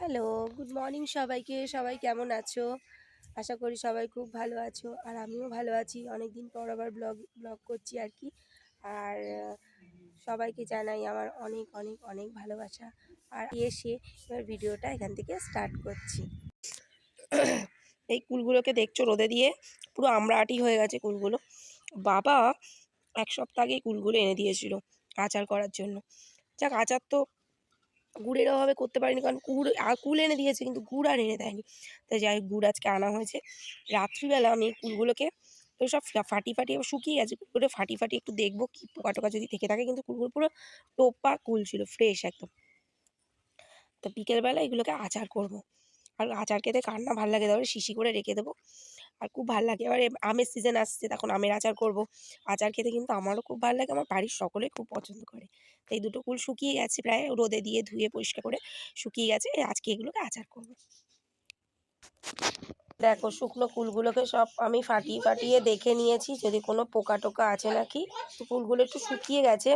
Hello, good morning সবাইকে। সবাই কেমন আছো? আশা করি সবাই খুব ভালো আছো আর আমিও ভালো আছি। অনেক দিন পর আবার ব্লগ ব্লগ করছি আর কি। আর, সবাইকে জানাই আমার অনেক অনেক অনেক ভালোবাসা। আর এসে এবার ভিডিওটা এখান থেকে স্টার্ট করছি। এই কুলগুলোকে দেখছ রোদে দিয়ে? পুরো আমড়াআটি হয়ে গেছে কুলগুলো। বাবা, এক সপ্তাহ আগে কুলগুলো এনে দিয়েছিল আচার করার জন্য। যাক, আচার তো গুড়ের অভাবে করতে পারিনি কারণ গুড়, আর কুল এনে দিয়েছে কিন্তু গুড় আর এনে দেয়নি। তাই যাই হোক, গুড় আজকে আনা হয়েছে। রাত্রিবেলা আমি কুলগুলোকে তো সব ফাটি ফাটি শুকিয়ে গেছে কুলগুলো ফাটি ফাটি একটু দেখব কি পোকা টোকা যদি থেকে থাকে, কিন্তু কুলগুলো পুরো টোপা কুল ছিল ফ্রেশ একদম। তো বিকেলবেলা এগুলোকে আচার করব। আর আচার খেতে কার না ভালো লাগে, তারপরে শিশি করে রেখে দেবো। আর খুব ভালো লাগে। এবার আমের সিজন আসছে, তখন আমের আচার করব। আচার খেতে কিন্তু আমারও খুব ভালো লাগে, আমার বাড়ির সকলে খুব পছন্দ করে। তো এই দুটো কুল শুকিয়ে গেছে প্রায়, রোদে দিয়ে ধুয়ে পরিষ্কার করে শুকিয়ে গেছে আজকে এগুলোকে আচার করব। দেখো, শুকনো কুলগুলোকে সব আমি ফাটিয়ে ফাটিয়ে দেখে নিয়েছি, যদি কোনো পোকা টোকা আছে নাকি, তো কুলগুলো একটু শুকিয়ে গেছে।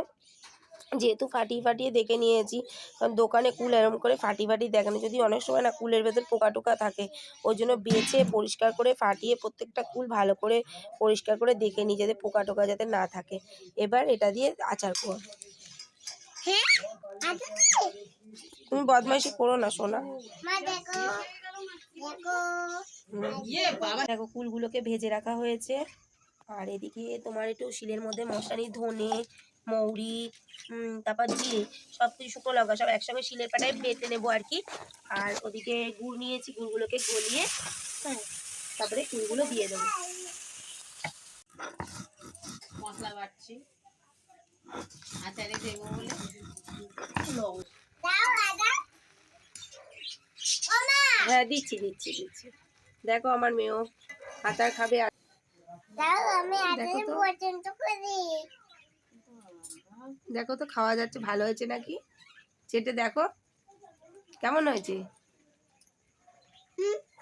যেহেতু ফাটিয়ে ফাটিয়ে দেখে নিয়েছি কারণ দোকানে কুল এরম করে ফাটিয়ে ফাটিয়ে দেখেনি যদি অনেক সময় না কুলের ভেতর পোকা টোকা থাকে ওই জন্য বেছে পরিষ্কার করে ফাটিয়ে প্রত্যেকটা কুল ভালো করে পরিষ্কার করে দেখে নিই যাতে পোকা টোকা যাতে না থাকে। এবার এটা দিয়ে আচার করব। হ্যাঁ আচ্ছা তুমি বদমাইশি করো না সোনা। মা দেখো। দেখো হুম। দেখো কুলগুলোকে ভেজে রাখা হয়েছে। আর এদিকে তোমার একটু শিলের মধ্যে মশারি ধনে মৌরি তারপর জিরে সব কিছু শুকনো লঙ্কা সব একসঙ্গে শিলের পাটায় বেটে নেব আর কি। আর ওদিকে গুড় নিয়েছি গুড়গুলোকে গলিয়ে হ্যাঁ তারপরে কুলগুলো দিয়ে দেবো। মশলা বাটছি। আচারে দেবো বলে। দাও দাদা ও মা হ্যাঁ দিচ্ছি দিচ্ছি দিচ্ছি। দেখো আমার মেয়েও আচার খাবে আর দাও আমি আজকে দেখো তো। খাওয়া যাচ্ছে ভালো হয়েছে নাকি? চেটে দেখো। কেমন হয়েছে?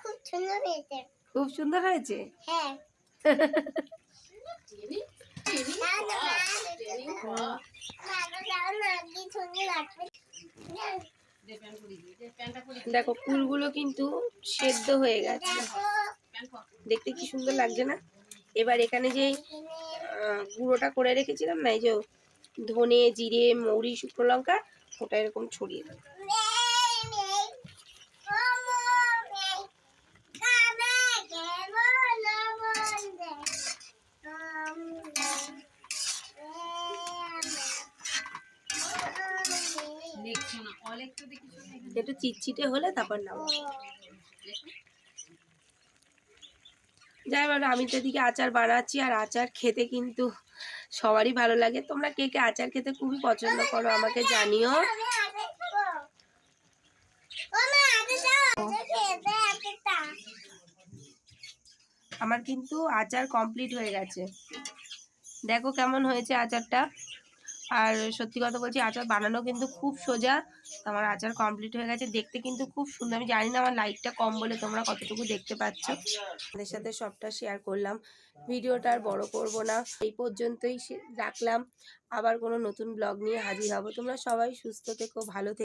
খুব সুন্দর হয়েছে। খুব সুন্দর হয়েছে? হ্যাঁ। দেখো ফুলগুলো কিন্তু সেদ্ধ হয়ে গেছে। দেখতে কি সুন্দর লাগছে না? এবার এখানে যে গুঁড়োটা করে রেখেছিলাম না এই যে ধনে জিরে মৌরি শুকনো লঙ্কা ওটা এরকম ছড়িয়ে দেবো। একটু চিটচিটে হলে তারপর নামো দেখো। যাই বলো, আমি তো এদিকে আচার বানাচ্ছি আর আচার খেতে কিন্তু সবারই ভালো লাগে। তোমরা কে কে আচার খেতে খুবই পছন্দ করো আমাকে জানিও। আমার কিন্তু আচার কমপ্লিট হয়ে গেছে। দেখো কেমন হয়েছে আচারটা। আর সত্যি কথা বলছি, আচার বানানো কিন্তু খুব সোজা। আমার আচার কমপ্লিট হয়ে গেছে। দেখতে কিন্তু খুব সুন্দর। আমি জানি না আমার লাইটটা কম বলে তোমরা কতটুকু দেখতে পাচ্ছ। আমাদের সাথে সবটা শেয়ার করলাম। ভিডিওটা আর বড় করব না। এই পর্যন্তই রাখলাম। আবার কোনো নতুন ব্লগ নিয়ে হাজির হব। তোমরা সবাই সুস্থ থেকো, ভালো থেকো।